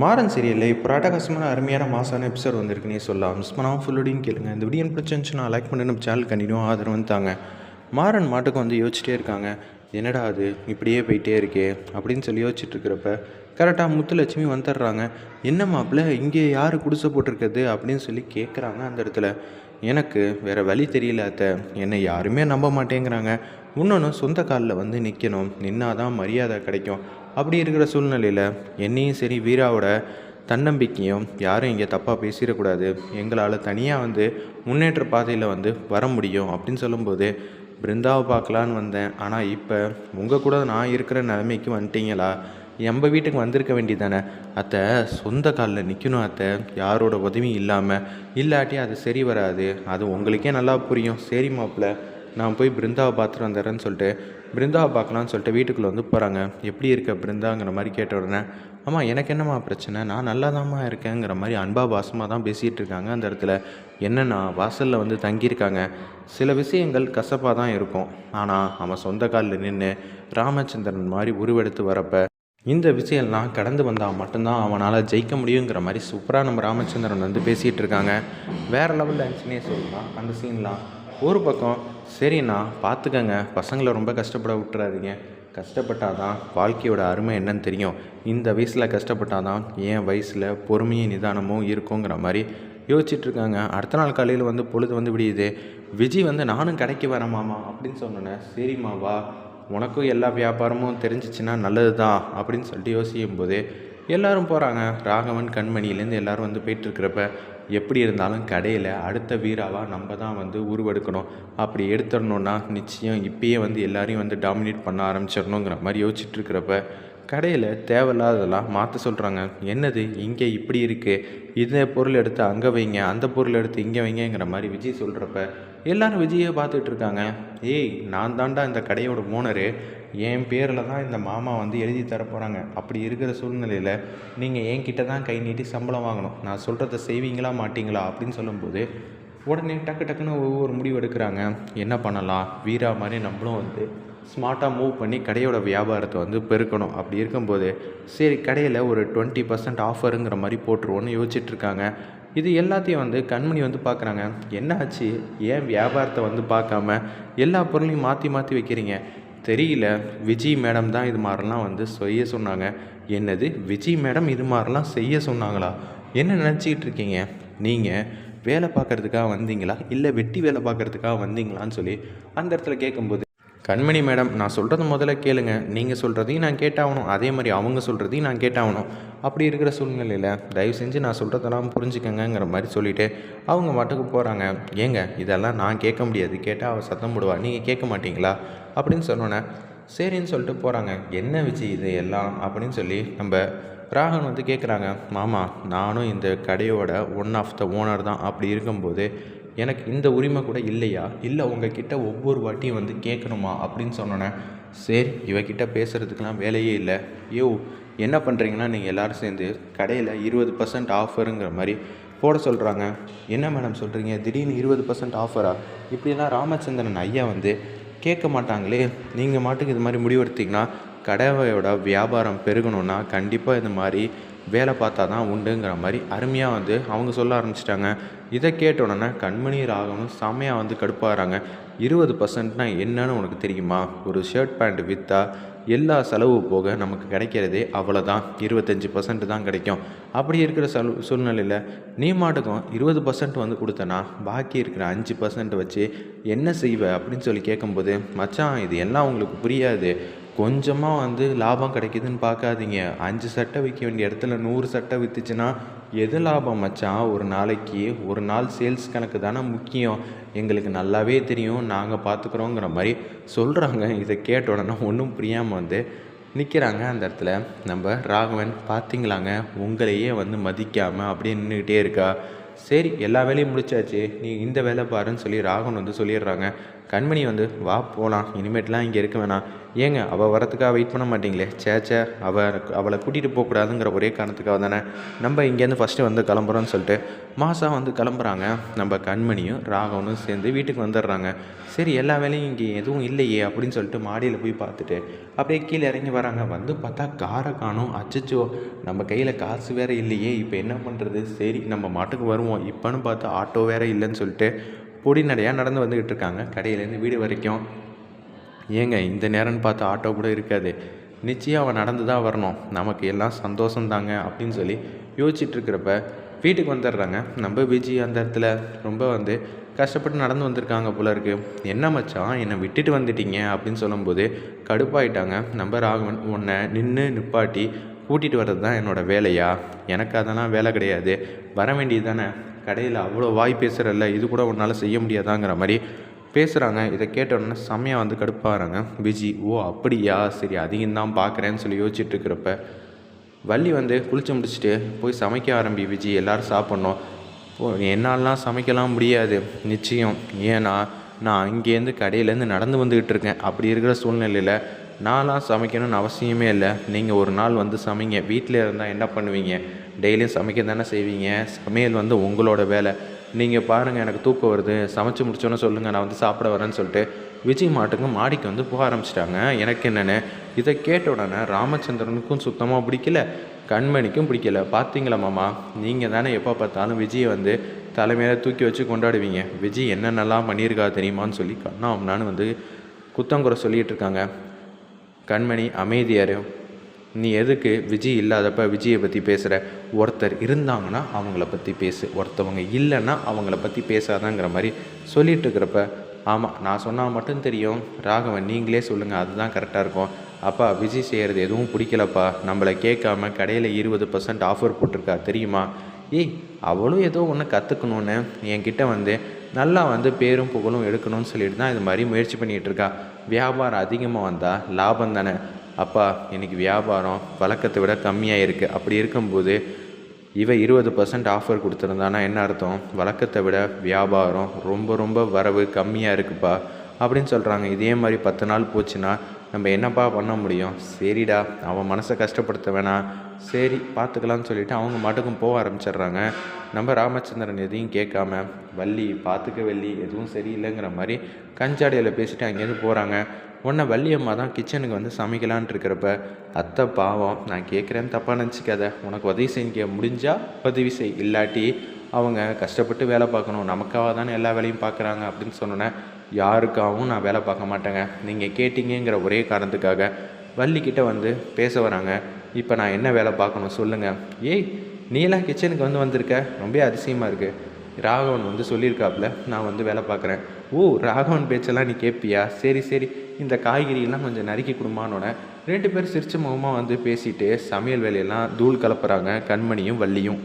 மாறன் சீரியலில் இப்போ ராட்டகாசமான அருமையான மாசான எபிசோட் வந்திருக்குன்னே சொல்லலாம் மிஸ் பண்ணாமல் ஃபுல்லோடையும் கேளுங்க. இந்த வீடியோ பிடிச்சிருந்துச்சுன்னா லைக் பண்ணி. நம்ம சேனல் கண்டினியூ ஆதரவு வந்துட்டாங்க மாறன் மாட்டுக்கு வந்து யோசிச்சிட்டே இருக்காங்க. என்னடா அது? இப்படியே போயிட்டே இருக்கே. அப்படின்னு சொல்லி யோசிச்சுட்டு இருக்கிறப்ப கரெக்டாக முத்துலட்சுமி வந்துடுறாங்க. என்ன மாப்பிள்ள இங்கே யார் குடிசை போட்டிருக்கிறது? அப்படின்னு சொல்லி கேட்குறாங்க அந்த இடத்துல. எனக்கு வேறு வழி தெரியல அத்தை. என்னை யாருமே நம்ப மாட்டேங்கிறாங்க. இன்னொன்று சொந்த காலில் வந்து நிற்கணும் நின்னாதான் மரியாதை கிடைக்கும். அப்படி இருக்கிற சூழ்நிலையில் என்னையும் சரி வீராவோட தன்னம்பிக்கையும் யாரும் இங்கே தப்பாக பேசிடக்கூடாது. எங்களால் தனியாக வந்து முன்னேற்ற பாதையில் வந்து வர முடியும் அப்படின்னு சொல்லும்போது பிருந்தாவை பார்க்கலான்னு வந்தேன். ஆனால் இப்போ உங்கள் கூட நான் இருக்கிற நிலைமைக்கு வந்துட்டீங்களா? எம்ப வீட்டுக்கு வந்திருக்க வேண்டியதானே அத்தை சொந்த காலில் நிற்கணும் அத்தை. யாரோட உதவியும் இல்லாமல் இல்லாட்டி அது சரி வராது. அது உங்களுக்கே நல்லா புரியும். சரி மாப்பிள்ள. நான் போய் பிருந்தாவை பார்த்துட்டு வந்துடுறேன்னு சொல்லிட்டு பிருந்தாவை பார்க்கலான்னு சொல்லிட்டு வீட்டுக்குள்ளே வந்து போகிறாங்க எப்படி இருக்க பிருந்தாங்கிற மாதிரி கேட்ட உடனே அம்மா எனக்கு என்னம்மா பிரச்சனை? நான் நல்லா இருக்கேங்கிற மாதிரி அன்பா பாசமாக தான் பேசிகிட்டு இருக்காங்க அந்த இடத்துல. என்னென்னா வாசலில் வந்து தங்கியிருக்காங்க. சில விஷயங்கள் கசப்பாக தான் இருக்கும். ஆனால் அவன் சொந்த காலில் நின்று ராமச்சந்திரன் மாதிரி உருவெடுத்து வரப்ப இந்த விஷயம்லாம் கடந்து வந்தால் மட்டும்தான் அவனால் ஜெயிக்க முடியுங்கிற மாதிரி சூப்பராக நம்ம ராமச்சந்திரன் வந்து பேசிகிட்டு இருக்காங்க. வேறு லெவலில் இருந்துச்சுன்னே சொல்லலாம் அந்த சீன்லாம் ஒரு பக்கம் சரிண்ணா பார்த்துக்கங்க. பசங்களை ரொம்ப கஷ்டப்பட விட்டுறாதீங்க. கஷ்டப்பட்டால் தான் வாழ்க்கையோட அருமை என்னன்னு தெரியும். இந்த வயசில் கஷ்டப்பட்டால் தான் என் வயசில் பொறுமையும் நிதானமும் இருக்குங்கிற மாதிரி யோசிச்சுட்டு இருக்காங்க அடுத்த நாள் காலையில் வந்து பொழுது வந்து விடியுது. விஜய் வந்து நானும் கடைக்கு வரேன் மாமா அப்படின்னு சொன்னோன்னே சரிம்மா வா. உனக்கும் எல்லா வியாபாரமும் தெரிஞ்சிச்சுன்னா நல்லது தான் அப்படின்னு சொல்லிட்டு யோசிக்கும் போது எல்லோரும் போகிறாங்க ராகவன் கண்மணியிலேருந்து எல்லோரும் வந்து போயிட்டுருக்கிறப்ப எப்படி இருந்தாலும் கடையில் அடுத்த வீராவாக நம்ம தான் வந்து உருவெடுக்கணும். அப்படி எடுத்துடணுன்னா நிச்சயம் இப்பயே வந்து எல்லாரையும் வந்து டாமினேட் பண்ண ஆரம்பிச்சிடணுங்கிற மாதிரி யோசிச்சுட்டு இருக்கிறப்ப கடையில் தேவையில்லாததெல்லாம் மாற்ற சொல்கிறாங்க என்னது? இங்கே இப்படி இருக்குது இந்த பொருள் எடுத்து அங்கே வைங்க அந்த பொருள் எடுத்து இங்கே வைங்கங்கிற மாதிரி விஜய் சொல்கிறப்ப எல்லாரும் விஜயை பார்த்துட்டு இருக்காங்க. ஏய் நான் தாண்டா இந்த கடையோட ஓனரு. என் பேரில் தான் இந்த மாமா வந்து எழுதி தர போகிறாங்க அப்படி இருக்கிற சூழ்நிலையில் நீங்கள் என்கிட்ட தான் கை நீட்டி சம்பளம் வாங்கணும். நான் சொல்கிறத செய்வீங்களா மாட்டீங்களா அப்படின்னு சொல்லும்போது உடனே டக்கு டக்குன்னு ஒவ்வொரு முடிவு எடுக்கிறாங்க. என்ன பண்ணலாம்? வீரா மாதிரி நம்மளும் வந்து ஸ்மார்ட்டாக மூவ் பண்ணி கடையோட வியாபாரத்தை வந்து பெருக்கணும். அப்படி இருக்கும்போது சரி கடையில் ஒரு டுவெண்ட்டி பர்சன்ட் ஆஃபருங்கிற மாதிரி போட்டுருவோன்னு யோசிச்சுட்ருக்காங்க. இது எல்லாத்தையும் வந்து கண்மணி வந்து பார்க்குறாங்க என்ன ஆச்சு ஏன் வியாபாரத்தை வந்து பார்க்காம எல்லா பொருளையும் மாற்றி மாற்றி வைக்கிறீங்க? தெரியல. விஜய் மேடம் தான் இது மாதிரிலாம் வந்து செய்ய சொன்னாங்க. என்னது? விஜய் மேடம் இது மாதிரிலாம் செய்ய சொன்னாங்களா? என்ன நினச்சிக்கிட்டு இருக்கீங்க நீங்கள் வேலை பார்க்குறதுக்காக வந்தீங்களா? இல்லை வெட்டி வேலை பார்க்குறதுக்காக வந்தீங்களான்னு சொல்லி அந்த இடத்துல கேட்கும்போது கண்மணி மேடம் நான் சொல்கிறது முதல்ல கேளுங்க. நீங்கள் சொல்கிறதையும் நான் கேட்டாகணும். அதே மாதிரி அவங்க சொல்கிறதையும் நான் கேட்டாகணும். அப்படி இருக்கிற சூழ்நிலையில் தயவு செஞ்சு நான் சொல்கிறதெல்லாம் புரிஞ்சுக்கங்கிற மாதிரி சொல்லிவிட்டு அவங்க மட்டுக்கு போகிறாங்க ஏங்க இதெல்லாம் நான் கேட்க முடியாது. கேட்டால் அவள் சத்தம் போடுவா. நீங்கள் கேட்க மாட்டீங்களா? அப்படின்னு சொன்னோன்னே சரின்னு சொல்லிட்டு போகிறாங்க என்ன விஜய் இது எல்லாம்? அப்படின்னு சொல்லி நம்ம ராகவன் வந்து கேட்குறாங்க மாமா நானும் இந்த கடையோட ஒன் ஆஃப் த ஓனர் தான். அப்படி இருக்கும்போது எனக்கு இந்த உரிமை கூட இல்லையா? இல்லை உங்ககிட்ட ஒவ்வொரு வாட்டியும் வந்து கேட்கணுமா? அப்படின்னு சொன்னோன்னே சரி இவகிட்ட பேசுகிறதுக்கெலாம் வேலையே இல்லை. யோ என்ன பண்ணுறீங்கன்னா நீங்கள் எல்லோரும் சேர்ந்து கடையில் இருபது பர்சன்ட் ஆஃபருங்கிற மாதிரி போட சொல்கிறாங்க என்ன மேடம் சொல்கிறீங்க திடீர்னு இருபது பர்சன்ட் ஆஃபரா இப்படிலாம் ராமச்சந்திரன் ஐயா வந்து கேட்க மாட்டாங்களே. நீங்கள் மாட்டுக்கு இது மாதிரி முடிவெடுத்திங்கன்னா கடையோட வியாபாரம் பெருகணும்னா கண்டிப்பாக இந்த மாதிரி வேலை பார்த்தா தான் உண்டுங்கிற மாதிரி அருமையாக வந்து அவங்க சொல்ல ஆரம்பிச்சிட்டாங்க. இதை கேட்ட உடனே கண்மணி ராகவனும் செம்மையாக வந்து கடுப்பாகிறாங்க இருபது பர்சன்ட்னா என்னன்னு உனக்கு தெரியுமா? ஒரு ஷர்ட் பேண்ட் விற்றா எல்லா செலவு போக நமக்கு கிடைக்கிறதே அவ்வளோதான் இருபத்தஞ்சி பர்சன்ட் தான் கிடைக்கும். அப்படி இருக்கிற செல் சூழ்நிலையில் நீ மாட்டுக்கும் இருபது பர்சன்ட் வந்து கொடுத்தனா பாக்கி இருக்கிற அஞ்சு பர்சன்ட் வச்சு என்ன செய்வ அப்படின்னு சொல்லி கேட்கும்போது மச்சான் இது எல்லாம் உங்களுக்கு புரியாது. கொஞ்சமாக வந்து லாபம் கிடைக்குதுன்னு பார்க்காதீங்க. அஞ்சு சட்டை விற்க வேண்டிய இடத்துல நூறு சட்டை விற்றுச்சுன்னா எது லாபம் மச்சான் ஒரு நாளைக்கு ஒரு நாள் சேல்ஸ் கணக்கு தானே முக்கியம். எங்களுக்கு நல்லாவே தெரியும். நாங்கள் பார்த்துக்குறோங்கிற மாதிரி சொல்கிறாங்க இதை கேட்ட உடனே ஒன்றும் புரியாமல் வந்து நிற்கிறாங்க அந்த இடத்துல. நம்ம ராகவன் பார்த்தீங்களாங்க? உங்களையே வந்து மதிக்காமல் அப்படியே நின்றுக்கிட்டே இருக்கா? சரி எல்லா வேலையும் முடிச்சாச்சு. நீ இந்த வேலை பாருன்னு சொல்லி ராகவன் வந்து சொல்லிடுறாங்க. கண்மணி வந்து வா போகலாம் இனிமேட்லாம் இங்கே இருக்க வேணாம். ஏங்க அவள் வரத்துக்காக வெயிட் பண்ண மாட்டீங்களே? சேச்சே அவள் அவளை கூட்டிகிட்டு போகக்கூடாதுங்கிற ஒரே காரணத்துக்காக தானே? நம்ம இங்கேருந்து ஃபஸ்ட்டு வந்து கிளம்புறோன்னு சொல்லிட்டு மாதம் வந்து கிளம்புறாங்க. நம்ம கண்மணியும் ராகவனும் சேர்ந்து வீட்டுக்கு வந்துடுறாங்க. சரி எல்லா வேலையும் இங்கே எதுவும் இல்லையே அப்படின்னு சொல்லிட்டு மாடியில் போய் பார்த்துட்டு அப்படியே கீழே இறங்கி வராங்க. வந்து பார்த்தா காரை காணும். அச்சச்சோ நம்ம கையில் காசு வேறு இல்லையே. இப்போ என்ன பண்ணுறது சரி நம்ம மாட்டுக்கு வருவோம். இப்போன்னு பார்த்தா ஆட்டோ வேறு இல்லைன்னு சொல்லிட்டு பொடி நடையாக நடந்து வந்துக்கிட்டு இருக்காங்க. கடையிலேருந்து வீடு வரைக்கும். ஏங்க இந்த நேரம்னு பார்த்து ஆட்டோ கூட இருக்காது. நிச்சயம் அவன் நடந்து தான் வரணும். நமக்கு எல்லாம் சந்தோஷம் தாங்க அப்படின்னு சொல்லி யோசிச்சுட்டு இருக்கிறப்ப வீட்டுக்கு வந்துடுறாங்க. நம்ம விஜய் அந்த இடத்துல ரொம்ப வந்து கஷ்டப்பட்டு நடந்து வந்திருக்காங்க போல இருக்கு. என்ன மச்சான் என்னை விட்டுட்டு வந்துட்டீங்க அப்படின்னு சொல்லும்போது கடுப்பாயிட்டாங்க. நம்ம ராகவன் உன்னை நின்று நிப்பாட்டி கூட்டிகிட்டு வர்றது தான் என்னோடய வேலையா? எனக்கு அதெல்லாம் வேலை கிடையாது. வர வேண்டியது தானே? கடையில் அவ்வளோ வாய் பேசுகிறல்ல இது கூட உன்னால் செய்ய முடியாதாங்கிற மாதிரி பேசுகிறாங்க இதை கேட்டோடனே செம்மையாக வந்து கடுப்பாகிறாங்க விஜி ஓ அப்படியா? சரி அதையும் தான் பார்க்குறேன்னு சொல்லி யோசிச்சுட்டு இருக்கிறப்ப வள்ளி வந்து குளிச்சு முடிச்சுட்டு போய் சமைக்க ஆரம்பி. விஜி எல்லோரும் சாப்பிட்ணும். ஓ என்னாலலாம் சமைக்கலாம் முடியாது. நிச்சயம். ஏன்னா நான் இங்கேருந்து கடையிலேருந்து நடந்து வந்துக்கிட்டு இருக்கேன். அப்படி இருக்கிற சூழ்நிலையில் நான்லாம் சமைக்கணும்னு அவசியமே இல்லை. நீங்கள் ஒரு நாள் வந்து சமைங்க. வீட்டில் இருந்தால் என்ன பண்ணுவீங்க? டெய்லியும் சமைக்க தானே செய்வீங்க? சமையல் வந்து உங்களோட வேலை. நீங்கள் பாருங்கள் எனக்கு தூக்கம் வருது. சமைச்சு முடிச்சோன்னு சொல்லுங்கள் நான் வந்து சாப்பிட வரேன்னு சொல்லிட்டு விஜய் மாட்டுக்கு மாடிக்கு வந்து போக ஆரம்பிச்சிட்டாங்க எனக்கு என்னென்னு? இதை கேட்ட உடனே ராமச்சந்திரனுக்கும் சுத்தமாக பிடிக்கல கண்மணிக்கும் பிடிக்கல. பார்த்தீங்களா மாமா? நீங்கள் தானே எப்போ பார்த்தாலும் விஜயை வந்து தலைமையில தூக்கி வச்சு கொண்டாடுவீங்க. விஜய் என்னென்னலாம் பண்ணியிருக்கா தெரியுமான்னு சொல்லி கண்ணா அம்னான்னு வந்து குத்தங்குறை சொல்லிகிட்டு இருக்காங்க. கண்மணி அமைதியாரும் நீ எதுக்கு விஜய் இல்லாதப்ப விஜயை பற்றி பேசுகிற ஒருத்தர் இருந்தாங்கன்னா அவங்கள பற்றி பேசு. ஒருத்தவங்க இல்லைன்னா அவங்கள பற்றி பேசாதாங்கிற மாதிரி சொல்லிட்டு இருக்கிறப்ப ஆமாம் நான் சொன்னால் மட்டும் தெரியும். ராகவன் நீங்களே சொல்லுங்கள் அதுதான் கரெக்டாக இருக்கும். அப்பா விஜய் செய்கிறது எதுவும் பிடிக்கலப்பா. நம்மளை கேட்காம கடையில் இருபது பர்சன்ட் ஆஃபர் போட்டிருக்கா தெரியுமா? ஏய் அவளும் ஏதோ ஒன்று கற்றுக்கணுன்னு என்கிட்ட வந்து நல்லா வந்து பேரும் புகழும் எடுக்கணும்னு சொல்லிட்டு தான் இது மாதிரி முயற்சி பண்ணிகிட்டு இருக்கா. வியாபாரம் அதிகமாக வந்தால் லாபம் தானே? அப்பா இன்றைக்கி வியாபாரம் வழக்கத்தை விட கம்மியாக இருக்குது அப்படி இருக்கும்போது இவன் இருபது பர்சன்ட் ஆஃபர் கொடுத்துருந்தானா என்ன அர்த்தம்? வழக்கத்தை விட வியாபாரம் ரொம்ப ரொம்ப வரவு கம்மியாக இருக்குப்பா அப்படின்னு சொல்கிறாங்க இதே மாதிரி பத்து நாள் போச்சுன்னா நம்ம என்னப்பா பண்ண முடியும்? சரிடா அவன் மனசை கஷ்டப்படுத்த வேணாம். சரி பார்த்துக்கலான்னு சொல்லிவிட்டு அவங்க மாட்டுக்கும் போக ஆரம்பிச்சிடுறாங்க. நம்ம ராமச்சந்திரன் எதையும் கேட்காம வள்ளி பார்த்துக்க வள்ளி எதுவும் சரியில்லைங்கிற மாதிரி கஞ்சாடியில் பேசிட்டு அங்கேருந்து போகிறாங்க உன்னை வள்ளியம்மா தான் கிச்சனுக்கு வந்து சமைக்கலான் இருக்கிறப்ப அத்தை பாவம் நான் கேட்குறேன்னு தப்பாக நினச்சிக்காத. உனக்கு உதவி செய்ய முடிஞ்சால் உதவி செய். இல்லாட்டி அவங்க கஷ்டப்பட்டு வேலை பார்க்கணும். நமக்காக தானே எல்லா வேலையும் பார்க்குறாங்க அப்படின்னு சொன்னோன்னே யாருக்காகவும் நான் வேலை பார்க்க மாட்டேங்க. நீங்கள் கேட்டிங்கிற ஒரே காரணத்துக்காக வள்ளிக்கிட்ட வந்து பேச வராங்க. இப்போ நான் என்ன வேலை பார்க்கணும் சொல்லுங்கள் ஏய் நீலாம் கிச்சனுக்கு வந்து வந்திருக்க. ரொம்ப அதிசயமாக இருக்குது ராகவன் வந்து சொல்லியிருக்காப்புல நான் வந்து வேலை பார்க்குறேன். ஓ ராகவன் பேச்செல்லாம் நீ கேட்பியா சரி சரி. இந்த காய்கறியெல்லாம் கொஞ்சம் நறுக்கி கொடுமானோட ரெண்டு பேரும் சிரிச்ச முகமாக வந்து பேசிட்டு சமையல் வேலையெல்லாம் தூள் கலப்புறாங்க கண்மணியும் வள்ளியும்.